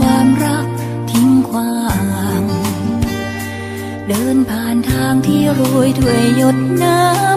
ความรักทิ้งความ เดินผ่านทางที่โรยด้วยหยดน้ำ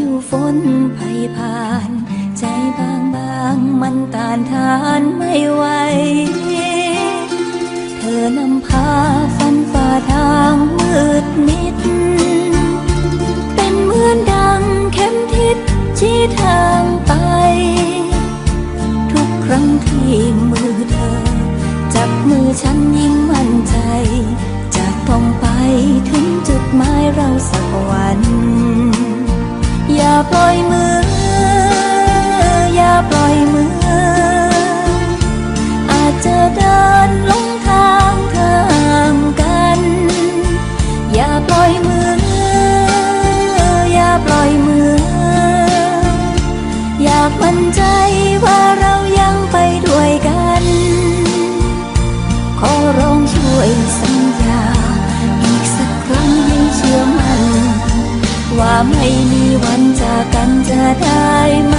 ยุฝนภัยผ่าน ใจบางบางมันต้านทานไม่ไหว เธอนำพาฟันฝ่าทางมืดมิด เป็นเหมือนดังเข้มทิศชี้ทางไป ทุกครั้งที่มือเธอ จับมือฉัน นใจว่าเรายังไปด้วยกัน ขอร้องช่วยสัญญา อีกสักครั้งให้เชื่อมัน ว่าไม่มีวันจากกันจะได้ไหม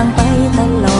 难比得来。